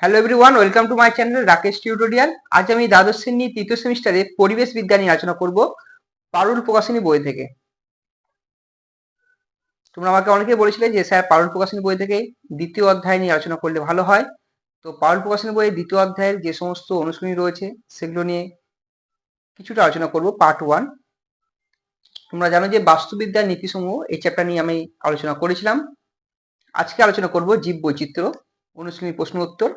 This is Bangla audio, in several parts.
Hello everyone welcome to my channel Rakesh tutorial আজ আমি দ্বাদশ শ্রেণি তৃতীয় সেমিস্টারে পরিবেশ বিজ্ঞান নিয়ে আলোচনা করব পারুল প্রকাশনী বই থেকে। তোমরা আমাকে অনেকে বলেছিলে যে, স্যার, পারুল প্রকাশনী বই থেকে দ্বিতীয় অধ্যায় নিয়ে আলোচনা করলে ভালো হয়। তো পারুল প্রকাশনী বইয়ের দ্বিতীয় অধ্যায়ের যে সমস্ত অনুশীলনী রয়েছে, সেগুলো নিয়ে কিছুটা আলোচনা করব পার্ট ওয়ান তোমরা জানো যে বাস্তুবিদ্যার নীতিসমূহ এই চ্যাপ্টার নিয়ে আমি আলোচনা করেছিলাম। আজকে আলোচনা করব জীব বৈচিত্র্য অনুশীলনী প্রশ্ন উত্তর।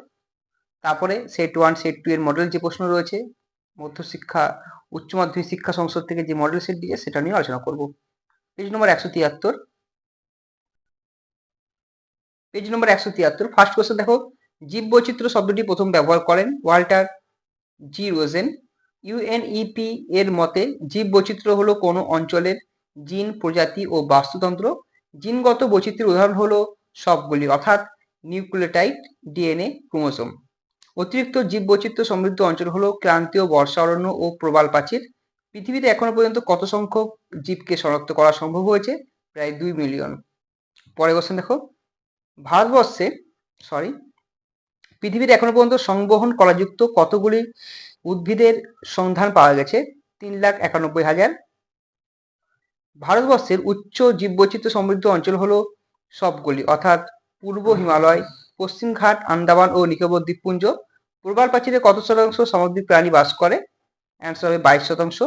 তারপরে সেট ওয়ান সেট টু এর মডেল যে প্রশ্ন রয়েছে, মধ্যশিক্ষা, উচ্চ মাধ্যমিক শিক্ষা সংসদ থেকে যে মডেল সেট দিয়ে সেটা নিয়ে আলোচনা করব। পেজ নম্বর একশো তিয়াত্তর। পেজ নম্বর একশো তিয়াত্তর ফার্স্ট কোশ্চেন দেখো। জীব বৈচিত্র্য শব্দটি প্রথম ব্যবহার করেন ওয়াল্টার জি রোজেন। ইউএনইপি এর মতে জীব বৈচিত্র্য হলো কোনো অঞ্চলের জিন, প্রজাতি ও বাস্তুতন্ত্র। জিনগত বৈচিত্র্যের উদাহরণ হলো সবগুলি, অর্থাৎ নিউক্লিওটাইড ডিএনএ ক্রোমোসোম। অতিরিক্ত জীব বৈচিত্র্য সমৃদ্ধ অঞ্চল হলো ক্রান্তীয় বর্ষা অরণ্য ও প্রবাল প্রাচীর। পৃথিবীতে এখনও পর্যন্ত কত সংখ্যক জীবকে শনাক্ত করা সম্ভব হয়েছে? প্রায় দুই মিলিয়ন। পরে কোশ্চেন দেখো। ভারতবর্ষে সরি পৃথিবীতে এখনও পর্যন্ত সংবহন কলাযুক্ত কতগুলি উদ্ভিদের সন্ধান পাওয়া গেছে? তিন লাখ একানব্বই হাজার। ভারতবর্ষের উচ্চ জীববৈচিত্র্য সমৃদ্ধ অঞ্চল হলো সবগুলি, অর্থাৎ পূর্ব হিমালয় পশ্চিম ঘাট, আন্দামান ও নিকোবর দ্বীপপুঞ্জ। পূর্বাল প্রাচীরে কত শতাংশ সামুদ্রিক প্রাণী বাস করে? অ্যান্সার হবে বাইশ শতাংশ।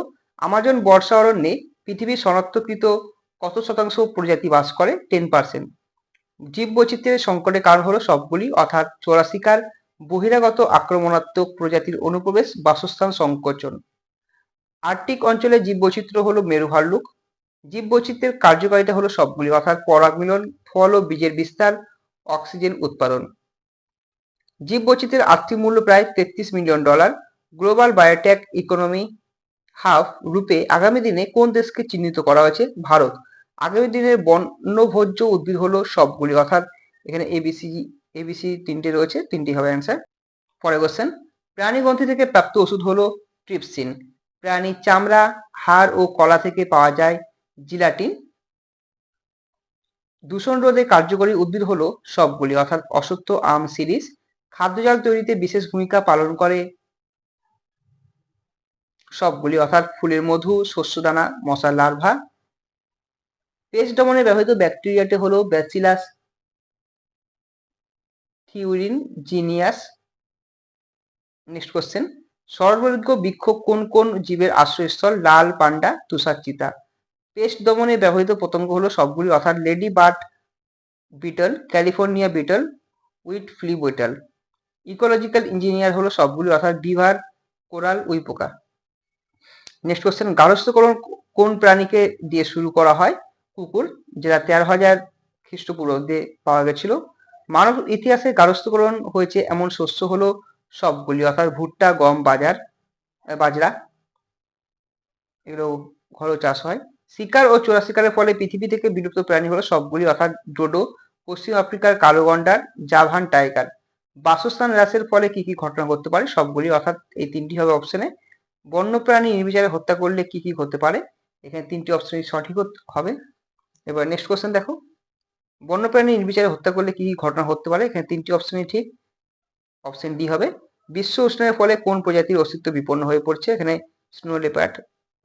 আমাজন বর্ষা অরণ্যে পৃথিবীর শনাক্তকৃত কত শতাংশ প্রজাতি বাস করে? টেন পার্সেন্ট জীব বৈচিত্র্যের সংকটের কারণ হলো সবগুলি, অর্থাৎ চোরাশিকার বহিরাগত আক্রমণাত্মক প্রজাতির অনুপ্রবেশ, বাসস্থান সংকোচন। আর্কটিক অঞ্চলে জীব বৈচিত্র্য হলো মেরু ভাল্লুক জীব বৈচিত্র্যের কার্যকারিতা হলো সবগুলি, অর্থাৎ পরাগ মিলন ফল ও বীজের বিস্তার অক্সিজেন উৎপাদন। জীব বৈচিত্র্যের আর্থিক মূল্য প্রায় তেত্রিশ million dollar. Global biotech economy hub রূপে আগামী দিনে কোন দেশকে চিহ্নিত করা হয়েছে? ভারত। আগামী দিনের বন্যভোজ্য উদ্ভিদ হলো সবগুলি, অর্থাৎ এখানে এবিসি এবিসি তিনটে রয়েছে, তিনটি হবে অ্যান্সার পরে কোশ্চেন প্রাণী গ্রন্থি থেকে প্রাপ্ত ওষুধ হলো ট্রিপসিন। প্রাণীর চামড়া, হাড় ও কলা থেকে পাওয়া যায় জিলাটিন। দূষণ রোধে কার্যকরী উদ্ভিদ হলো সবগুলি, অর্থাৎ অসত্য আম সিরিজ খাদ্যজাল তৈরিতে বিশেষ ভূমিকা পালন করে সবগুলি, অর্থাৎ ফুলের মধু, শস্যদানা, মশার লার্ভা। পেস্ট দমনে ব্যবহৃত ব্যাকটেরিয়াটি হলো Bacillus, thuringiensis. Next question সর্বদৈর্ঘ্য বৃক্ষ কোন কোন জীবের আশ্রয়স্থল? লাল, পান্ডা, তুষার, চিতা। পেস্ট দমনে ব্যবহৃত পতঙ্গ হলো সবগুলি, অর্থাৎ ladybird beetle, California beetle, wheat flea beetle. Ecological engineer হলো সবগুলি, অর্থাৎ বিভার কোরাল, উইপোকা। নেক্সট কোশ্চেন, গার্হস্থ্যকরণ কোন প্রাণীকে দিয়ে শুরু করা হয়? কুকুর, যেটা তেরো হাজার খ্রিস্টপূর্বাব্দে পাওয়া গেছিল। মানব ইতিহাসে গার্হস্থ্যকরণ হয়েছে এমন শস্য হলো সবগুলি, অর্থাৎ ভুট্টা, গম, বাজার বাজরা। এগুলো ঘরোয়া চাষ হয়। শিকার ও চোরা শিকারের ফলে পৃথিবী থেকে বিলুপ্ত প্রাণী হলো সবগুলি, অর্থাৎ ডোডো, পশ্চিম আফ্রিকার কালো গন্ডার জাভান টাইগার। বাসস্থান হ্রাসের ফলে কি কি ঘটনা ঘটতে পারে সবগুলি, অর্থাৎ এই তিনটি হবে অপশনে বন্যপ্রাণী নির্বিচারে হত্যা করলে কি কি হতে পারে? এখানে তিনটি অপশন সঠিক হবে। এবার নেক্সট কোশ্চেন দেখো। বন্যপ্রাণী নির্বিচারে হত্যা করলে কি কি ঘটনা ঘটতে পারে? এখানে তিনটি অপশনই ঠিক। অপশন ডি হবে। বিশ্ব উষ্ণায়নের ফলে কোন প্রজাতির অস্তিত্ব বিপন্ন হয়ে পড়ছে? এখানে স্নো লেপার্ড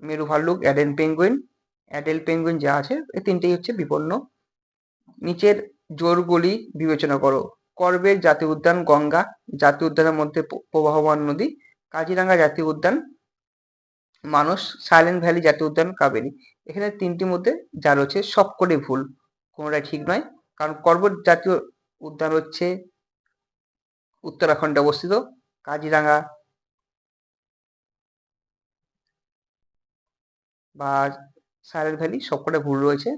মেরু ভাল্লুক অ্যাডেন পেঙ্গুইন অ্যাডেল পেঙ্গুইন যা আছে, এই তিনটেই হচ্ছে বিপন্ন। নিচের জোরগুলি বিবেচনা করো। করবের জাতীয় উদ্যান, গঙ্গা জাতীয় উদ্যানের মধ্যে প্রবাহমান নদী কাজিরাঙ্গা জাতীয় উদ্যান মানুষ সাইলেন্ট ভ্যালি জাতীয় উদ্যান, কাবেরী। এখানে তিনটির মধ্যে যা রয়েছে সবকটি ভুল, কোনোটাই ঠিক নয়। কারণ করবেট জাতীয় উদ্যান হচ্ছে উত্তরাখণ্ডে অবস্থিত কাজিরাঙ্গা বা সাইলেন্ট ভ্যালি সবকটা ভুল রয়েছে।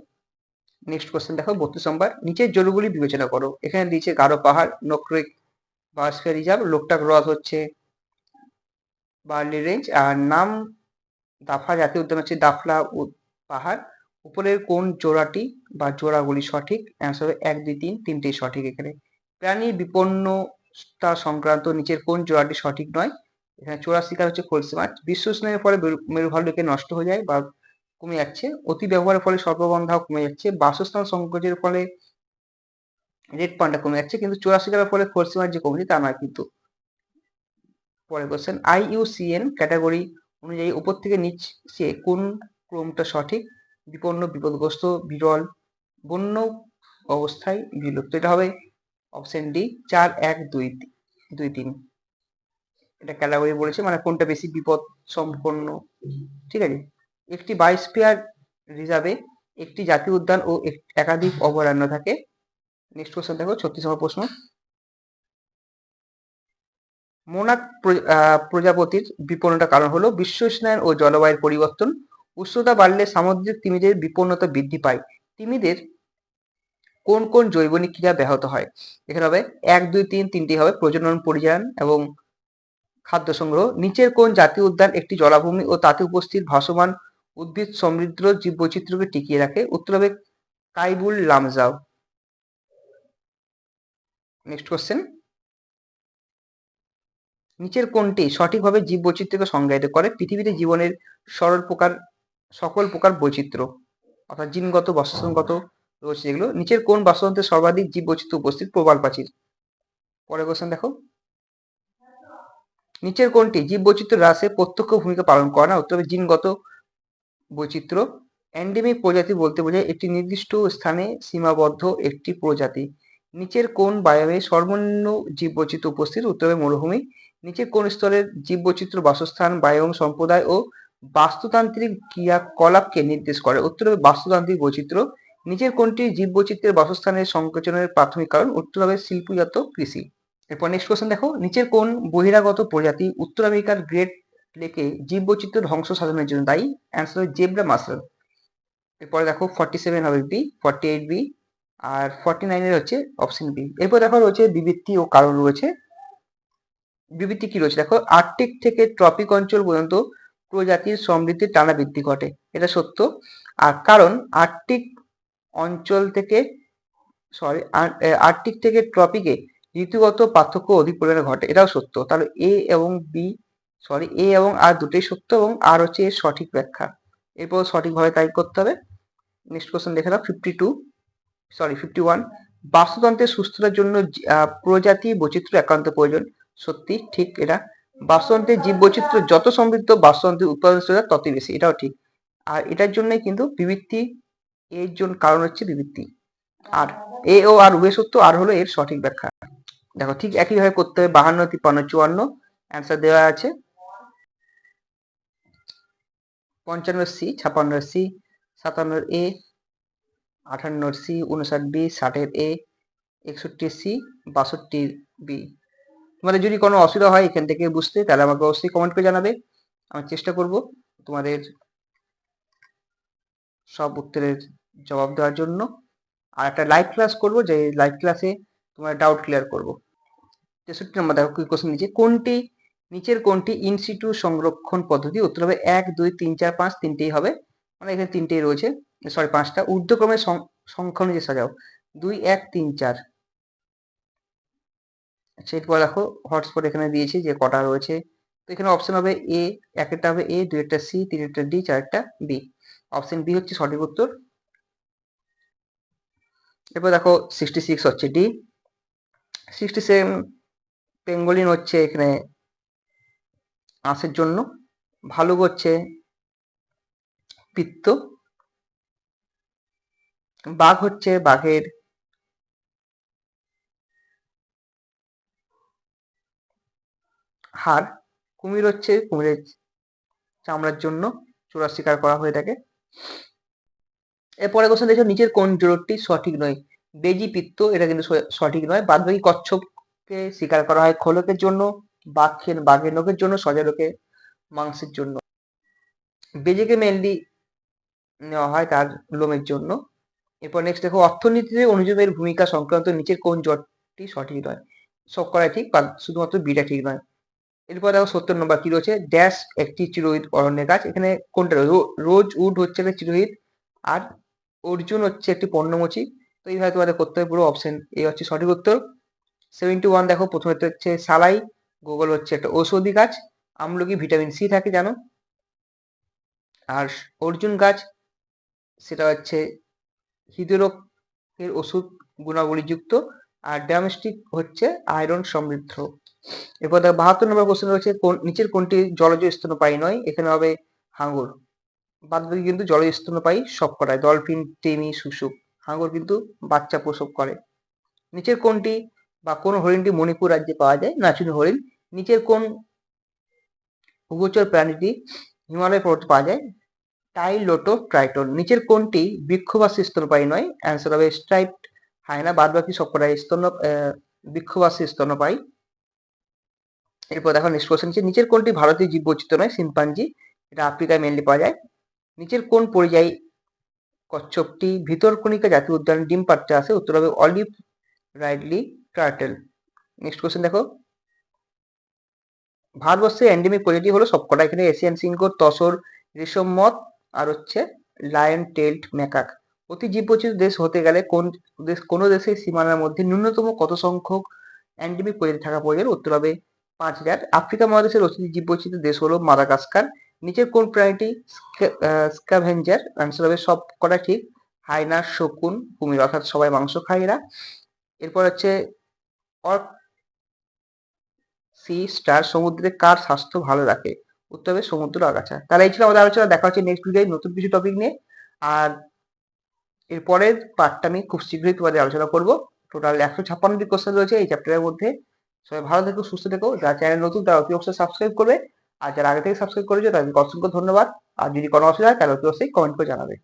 নেক্সট কোশ্চেন দেখো, বত্রিশ নম্বর, নিচের জলগুলি বিবেচনা করো। এখানে দিয়েছে গারো পাহাড়, নোক্রিক বায়োস্ফিয়ার রিজার্ভ লোকটাক হ্রদ হচ্ছে, বার্লি রেঞ্জ, আর নাম দাফা জাতীয় উদ্যান হচ্ছে দাফলা পাহাড়। উপরের কোন জোড়াটি বা জোড়াগুলি সঠিক? অ্যান্সার হবে এক, দুই, তিন, তিনটেই সঠিক এখানে। প্রাণীর বিপন্নতা সংক্রান্ত নিচের কোন জোড়াটি সঠিক নয়? এখানে চোরা শিকার হচ্ছে খলসি মাছ। বিশ্ব উষ্ণায়নের ফলে মেরু ভাল্লুকে নষ্ট হয়ে যায় বা কমে যাচ্ছে। অতি ব্যবহারের ফলে সর্ববন্ধাও কমে যাচ্ছে। বাসস্থান সংকোচের ফলে রেড পান্ডা কমে যাচ্ছে। কিন্তু চুরাশি করার ফলে ফোরসিমার যে কমেছে তা নয় কিন্তু। পরে কোশ্চেন আইইউসিএন ক্যাটাগরি অনুযায়ী উপর থেকে নিচে কোন ক্রমটা সঠিক? বিপন্ন, বিপদগ্রস্ত, বিরল, বন্য অবস্থায় বিলুপ্ত। এটা হবে অপশন ডি চার, এক, দুই দুই, তিন। এটা ক্যাটাগরি বলেছে মানে কোনটা বেশি বিপদ সম্পন্ন ঠিক আছে? একটি বায়োস্ফিয়ার রিজার্ভে একটি জাতীয় উদ্যান ও এক- একাধিক অভয়ারণ্য থাকে। নেক্সট কোশ্চেন দেখো ছত্রিশ নম্বর প্রশ্ন। মোনাক প্রজাপতির বিপন্নতা কারণ হলো বিশ্ব উষ্ণায়ন ও জলবায়ুর পরিবর্তন। উষ্ণতা বাড়লে সামুদ্রিক তিমিদের বিপন্নতা বৃদ্ধি পায়। তিমিদের কোন কোন জৈবনিক ক্রিয়া ব্যাহত হয়? এখানে হবে এক, দুই, তিন, তিনটি হবে। প্রজনন পরিযায়ন এবং খাদ্য সংগ্রহ। নিচের কোন জাতীয় উদ্যান একটি জলাভূমি ও তাতে উপস্থিত ভাসমান উদ্ভিদ সমৃদ্ধ জীববৈচিত্র্যকে টিকিয়ে রাখে। উত্তর হবে কাইবুল লামজাও। নেক্সট কোশ্চেন নিচের কোনটি সঠিকভাবে জীববৈচিত্র্যকে সংজ্ঞায়িত করে? পৃথিবীতে জীবনের সরল প্রকার, সকল প্রকার বৈচিত্র্য, অর্থাৎ জিনগত বাসস্থানগত রয়েছে যেগুলো। নিচের কোন বাস্তুতন্ত্রে সর্বাধিক জীববৈচিত্র্য উপস্থিত? প্রবাল প্রাচীর। পরের কোশ্চেন দেখো। নিচের কোনটি? জীববৈচিত্র্য হ্রাসে প্রত্যক্ষ ভূমিকা পালন করে না। উত্তর হবে জিনগত বৈচিত্র্য। এন্ডেমিক প্রজাতি বলতে বোঝায় একটি নির্দিষ্ট স্থানে সীমাবদ্ধ একটি প্রজাতি। নিচের কোন বায়ুমে সর্বনিম্ন জীববৈচিত্র্য উপস্থিত, উত্তর মরুভূমি। নিচের কোন স্তরের জীববৈচিত্র্য বাসস্থান, বায়ুম সম্প্রদায় ও বাস্তুতান্ত্রিক ক্রিয়াকলাপকে নির্দেশ করে। উত্তর বাস্তুতান্ত্রিক বৈচিত্র্য। নিচের কোনটি জীববৈচিত্র্যের বাসস্থানের সংকোচনের প্রাথমিক কারণ উত্তর হবে শিল্পজাত কৃষি। এরপর নেক্সট কোশ্চেন দেখো। নিচের কোন বহিরাগত প্রজাতি, উত্তর আমেরিকার গ্রেট লেকে জীববৈচিত্র্য ধ্বংস সাধনের জন্য দায়ী। অ্যান্সার জেব্রা মাসল এরপরে দেখো ফর্টি সেভেন হবে বি ফর্টি এইট বি আর ফর্টি নাইনের হচ্ছে অপশন বি এরপর দেখো রয়েছে বিবৃতি ও কারণ রয়েছে। বিবৃতি কি রয়েছে? দেখো, আর্কটিক থেকে ট্রপিক অঞ্চল পর্যন্ত প্রজাতির সমৃদ্ধির টানা বৃদ্ধি ঘটে। এটা সত্য। আর কারণ, আর্কটিক অঞ্চল থেকে সরি আর্কটিক থেকে ট্রপিকে ঋতুগত পার্থক্য অধিক পরিমাণে ঘটে। এটাও সত্য। তাহলে এ এবং বি সরি এ এবং আর দুটোই সত্য এবং আর হচ্ছে এর সঠিক ব্যাখ্যা। এরপর সঠিকভাবে তাই করতে হবে। নেক্সট কোশ্চেন দেখে নাও fifty two sorry fifty one বাস্তুতন্ত্রের সুস্থতার জন্য প্রজাতি বৈচিত্র্য একান্ত প্রয়োজন। সত্যি, ঠিক এটা। বাস্তুতন্ত্রের জীব বৈচিত্র্য যত সমৃদ্ধ, বাস্তুতন্ত্রের উৎপাদনশীলতা ততই বেশি, এটাও ঠিক। আর এটার জন্যই কিন্তু বিবৃতি, এর জন্য কারণ হচ্ছে বিবৃতি। আর এ ও আর উভয় সত্য আর হলো এর সঠিক ব্যাখ্যা। দেখো, ঠিক একইভাবে করতে হবে, বাহান্ন, তিপ্পান্ন, চুয়ান্ন অ্যান্সার দেওয়া আছে। পঞ্চান্ন সি ছাপান্ন সি সাতান্ন এ আটান্ন সি, উনষাট বি, ষাটের এ একষট্টি সি বাষট্টি বি। তোমাদের যদি কোনো অসুবিধা হয় এখান থেকে বুঝতে, তাহলে আমাকে অবশ্যই কমেন্ট করে জানাবে। আমি চেষ্টা করব তোমাদের সব উত্তরের জবাব দেওয়ার জন্য। আর একটা লাইভ ক্লাস করব, যে লাইভ ক্লাসে তোমার ডাউট ক্লিয়ার করব। তেষট্টি নম্বর দেখো কি কোশ্চেন নিচে কোনটি নিচের কোনটি ইনসিটু সংরক্ষণ পদ্ধতি, উত্তর হবে এক, দুই, তিন, চার, পাঁচ, তিনটেই হবে। মানে এখানে তিনটেই রয়েছে সরি পাঁচটা। ঊর্ধ্বক্রমে সংখ্যা অনুযায়ী সাজাও। দুই, এক, তিন, চার। আচ্ছা এরপর দেখো হটস্পট এখানে দিয়েছি যে কটা রয়েছে। তো এখানে অপশন হবে এ একটা হবে এ দুই একটা সি তিন একটা ডি চার একটা বি অপশন বি হচ্ছে সঠিক উত্তর। এরপর দেখো সিক্সটি সিক্স হচ্ছে ডি সিক্সটি সেভেন পেঙ্গলিন হচ্ছে এখানে আঁশের জন্য ভালো হচ্ছে পিত্ত। বাঘ হচ্ছে বাঘের হাড়। কুমির হচ্ছে কুমিরের চামড়ার জন্য চোরা শিকার করা হয়ে থাকে। এরপরে কোশ্চেন দেখো নিচের কোন জোরটি সঠিক নয়? বেজি পিত্ত, এটা কিন্তু সঠিক নয়। বাদ বাকি কচ্ছপকে শিকার করা হয় খোলকের জন্য। বাঘ খেয়ে বাঘের নখের জন্য সজারকে মাংসের জন্য। বেজেকে মেনলি নেওয়া হয় তার লোমের জন্য। এরপর নেক্সট দেখো, অর্থনীতিতে অনুযায়ীর ভূমিকা সংক্রান্ত নিচের কোন জটটি সঠিক নয়। সব করাই ঠিক, বা শুধুমাত্র বিটা ঠিক নয়। এরপর দেখো, সত্তর নম্বর কি রয়েছে? ড্যাশ একটি চিরোহিত অরণ্যের গাছ। এখানে কোনটা রোজ উড হচ্ছে একটা চিরোহিত, আর অর্জুন হচ্ছে একটি পর্ণমোচী তো এইভাবে তোমাদের করতে হবে পুরো অপশন এই হচ্ছে সঠিক উত্তর। সেভেন্টি ওয়ান দেখো, প্রথমে হচ্ছে সালাই গুগল হচ্ছে একটা ঔষধি গাছ, আমলকি ভিটামিন সি থাকে জানো? আর অর্জুন গাছ, সেটা হচ্ছে হৃদরোগের ওষুধ গুণাবলীযুক্ত, আর ডোমেস্টিক হচ্ছে আয়রন সমৃদ্ধ। এরপর দেখো বাহাত্তর নম্বর কোশ্চেন রয়েছে, কোন, নিচের কোনটি জলজ স্তন্যপায়ী নয়? এখানে হবে হাঙ্গর। বাদ বাকি কিন্তু জলজ স্তন্যপায়ী সব কটায় ডলফিন টেমি শুশুক। হাঙ্গর কিন্তু বাচ্চা প্রসব করে। নিচের কোনটি বা কোন হরিণটি মণিপুর রাজ্যে পাওয়া যায় নাচুনি হরিণ। নিচের কোন উভচর প্রাণীটি হিমালয় পর্বতে পাওয়া যায়? টাইলোটো ট্রাইটন নিচের কোনটি বৃক্ষবাসী স্তন্যপায়ী নয়? অ্যান্সার হবে স্ট্রাইপড হায়না বাদ বাকি সবকটাই স্তন্য আহ, বৃক্ষবাসী স্তন্যপায়ী। এরপর দেখো নেক্সট কোশ্চেন হচ্ছে নিচের কোনটি ভারতীয় জীববৈচিত্র্য নয়? সিম্পাঞ্জি এটা আফ্রিকায় মেনলি পাওয়া যায়। নিচের কোন পরিযায়ী কচ্ছপটি ভিতরকণিকা জাতীয় উদ্যানে ডিম পাড়তে আসে? উত্তর হবে olive ridley. Turtle next question দেখো। ভারতবর্ষের এন্ডেমিক প্রজাতি হলো সবকটা। এখানে এশিয়ান সিংহ, তসর, রেশম মত আর হচ্ছে লায়ন টেল্ড ম্যাকাক অতি জীববৈচিত্র্য দেশ হতে গেলে কোন দেশ কোনো দেশের সীমানার মধ্যে ন্যূনতম কত সংখ্যক এন্ডেমিক প্রজাতি থাকা প্রয়োজন? উত্তর হবে পাঁচ হাজার। আফ্রিকা মহাদেশের অতি জীববৈচিত্র্য দেশ হলো মাদাগাস্কার। নিচের কোন প্রাণীটি স্ক্যাভেঞ্জার অ্যান্সার হবে সব কটা ঠিক। হাইনা শকুন, কুমির। অর্থাৎ সবাই মাংস খায় এরা। এরপর হচ্ছে সি স্টার সমুদ্রে কার স্বাস্থ্য ভালো রাখে? উত্তর হবে সমুদ্র আগাছা। তাহলে এই ছিল আমাদের আলোচনা। দেখা হচ্ছে নেক্সট ভিডিও নতুন কিছু টপিক নিয়ে। আর এরপরের পার্টটা আমি খুব শীঘ্রই তোমাদের আলোচনা করব। টোটাল একশো ছাপ্পান্নটি কোশ্চেন রয়েছে এই চ্যাপ্টারের মধ্যে। সবাই ভালো থেকো, সুস্থ থেকো। যারা চ্যানেল নতুন, তারা অতি অবশ্যই সাবস্ক্রাইব করবে। আর যারা আগে থেকে সাবস্ক্রাইব করেছে, তাদেরকে অসংখ্য ধন্যবাদ। আর যদি কোনো অসুবিধা হয় তাহলে অতি অবশ্যই কমেন্ট করে জানাবে।